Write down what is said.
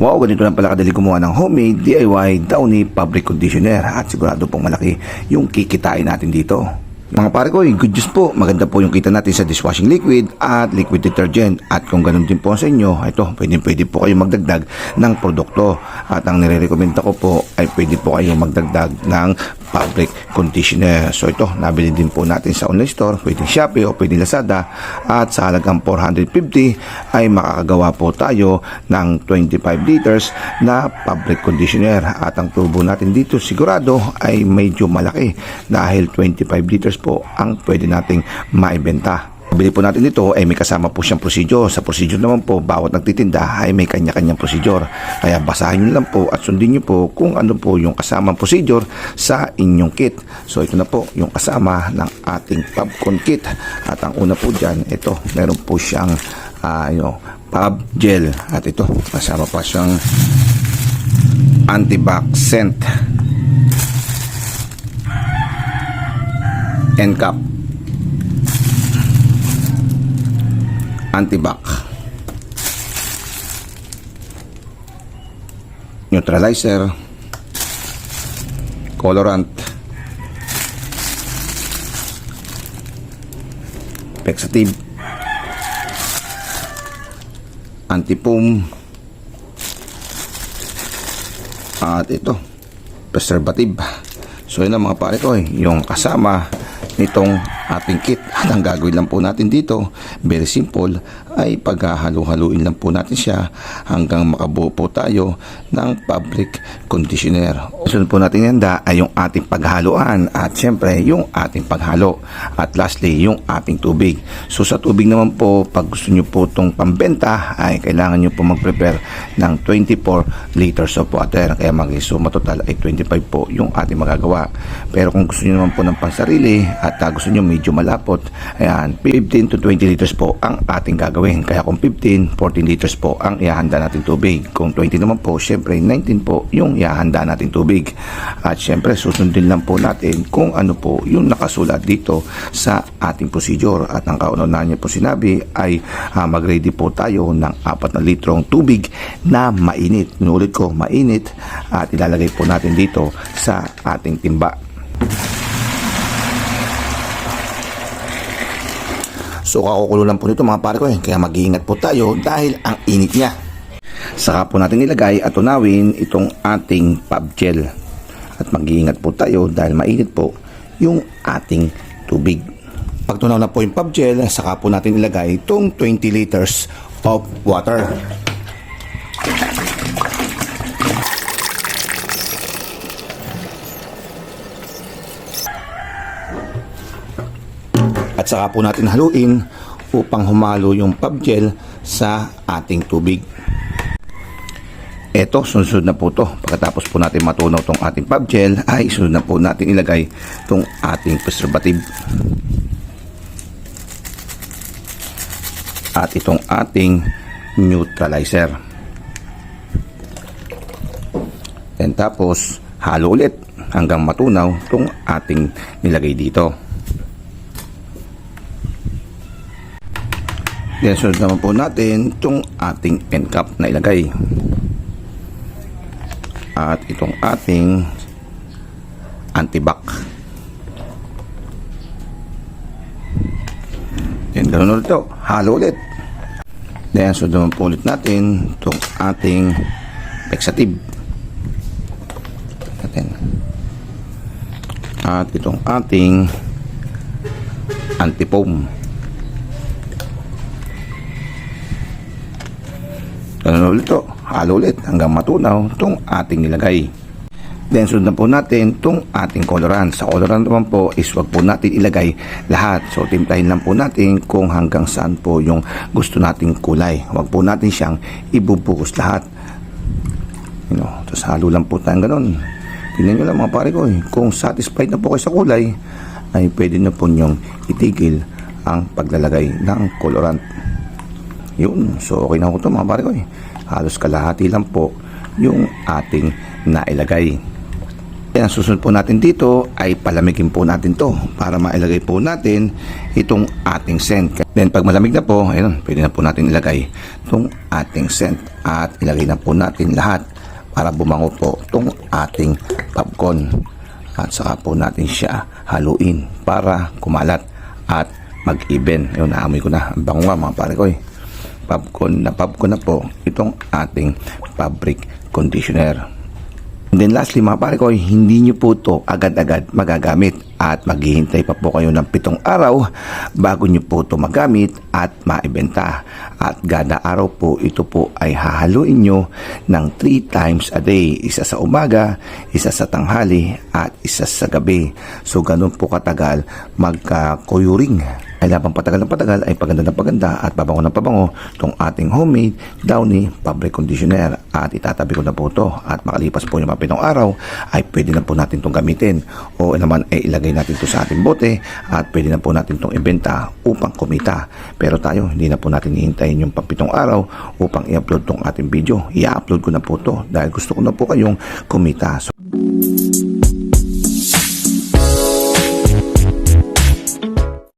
Wow, ganito lang pala kadali gumawa ng homemade DIY Downy Fabric Conditioner at sigurado pong malaki yung kikitain natin dito. Mga pare ko, good news po. Maganda po yung kita natin sa dishwashing liquid at liquid detergent. At kung ganun din po sa inyo, ito, pwede, pwede po kayo magdagdag ng produkto. At ang nire-recommend ko po ay pwede po kayo magdagdag ng fabric conditioner. So ito, nabili din po natin sa online store, pwede Shopee o pwede Lazada. At sa halagang 450 ay makakagawa po tayo ng 25 liters na fabric conditioner. At ang tubo natin dito sigurado ay medyo malaki dahil 25 liters po ang pwede nating maibenta. Bili po natin ito ay may kasama po siyang procedure. Sa procedure naman po, bawat nagtitinda ay may kanya-kanyang procedure. Kaya basahin nyo lang po at sundin nyo po kung ano po yung kasamang procedure sa inyong kit. So ito na po yung kasama ng ating Pubcon kit. At ang una po dyan, ito, meron po siyang uh, you know, Pub Gel. At ito, kasama pa siyang antibac scent. N-cap. Antibac neutralizer. Colorant. Fixative anti-foam. At ito preservative. So yun ang mga pare ko eh, yung kasama nitong ating kit. At ang gagawin lang po natin dito very simple ay paghahalo-haluin lang po natin siya hanggang makabuo po tayo ng fabric conditioner. Sunod po natin yanda ay yung ating paghaluan at syempre yung ating paghalo. At lastly yung ating tubig. So sa tubig naman po pag gusto nyo po itong pambenta ay kailangan nyo po mag-prepare ng 24 liters of water. Kaya mag so matotal ay 25 po yung ating magagawa. Pero kung gusto nyo naman po ng pansarili at uh, gusto nyo medyo malapot. Ayan 15 to 20 liters po ang ating gagawin. Kaya kung 15 14 liters po ang ihahanda natin tubig. Kung 20 naman po syempre 19 po yung ihahanda natin tubig. At syempre susundin lang po natin kung ano po yung nakasulat dito sa ating procedure. At ang kaunahan niya po sinabi ay uh, mag-ready po tayo ng 4 na litrong tubig na mainit. Nulit ko mainit. At ilalagay po natin dito sa ating timba So kakukulo lang po nito mga pare ko eh. Kaya mag-iingat po tayo dahil ang init niya. Saka po natin ilagay at tunawin itong ating pub gel. At mag-iingat po tayo dahil mainit po yung ating tubig. Pag tunaw na po yung pub gel, saka po natin ilagay itong 20 liters of water. Saka po natin haluin upang humalo yung pub gel sa ating tubig. Ito, sunod na po to. Pagkatapos po natin matunaw tong ating pub gel, ay sunod na po natin ilagay tong ating preservative. At itong ating neutralizer. And tapos, halo ulit hanggang matunaw tong ating nilagay dito. Then sunod naman po natin itong ating end cap na ilagay. At itong ating antibac. Then ganun ulit ito. Halo ulit. Then sunod naman po ulit natin itong ating fixative. Natin. At itong ating anti-foam. Ganun ulit ito. Halo ulit hanggang matunaw itong ating nilagay. Then sunod na po natin itong ating colorant. Sa colorant naman po is wag po natin ilagay lahat. So timplahin lang po natin kung hanggang saan po yung gusto nating kulay. Wag po natin siyang ibubuhos lahat. You know, tapos halo lang po tayong ganun. Tingnan nyo lang mga pare ko eh. Kung satisfied na po kayo sa kulay, ay pwede na po nyong itigil ang paglalagay ng colorant. Yun. So, okay na po ito mga pare ko eh. Halos kalahati lang po yung ating nailagay. Yan, ang susunod po natin dito ay palamigin po natin to para mailagay po natin itong ating scent. Then pag malamig na po, ayun, pwede na po natin ilagay itong ating scent at ilagay na po natin lahat para bumango po itong ating popcorn. At saka po natin siya haluin para kumalat at mag-even. Ayun, naamoy ko na. Ang bango nga mga pare ko eh popcorn na popcorn na po itong ating fabric conditioner. And then lastly mga pare ko, hindi nyo po to agad-agad magagamit at maghihintay pa po kayo ng pitong araw bago nyo po to magamit at maibenta. At gada araw po ito po ay hahaluin nyo ng 3 times a day. Isa sa umaga, isa sa tanghali at isa sa gabi. So ganun po katagal magkakuyuring ay labang patagal ng patagal ay paganda ng paganda at pabango ng pabango itong ating homemade Downy fabric conditioner. At itatabi ko na po ito at makalipas po yung mga pitong araw ay pwede na po natin itong gamitin. O naman ay ilagay natin ito sa ating bote at pwede na po natin itong ibenta upang kumita. Pero tayo hindi na po natin hihintayin yung pampitong araw upang i-upload itong ating video. I-upload ko na po ito dahil gusto ko na po kayong kumita. So,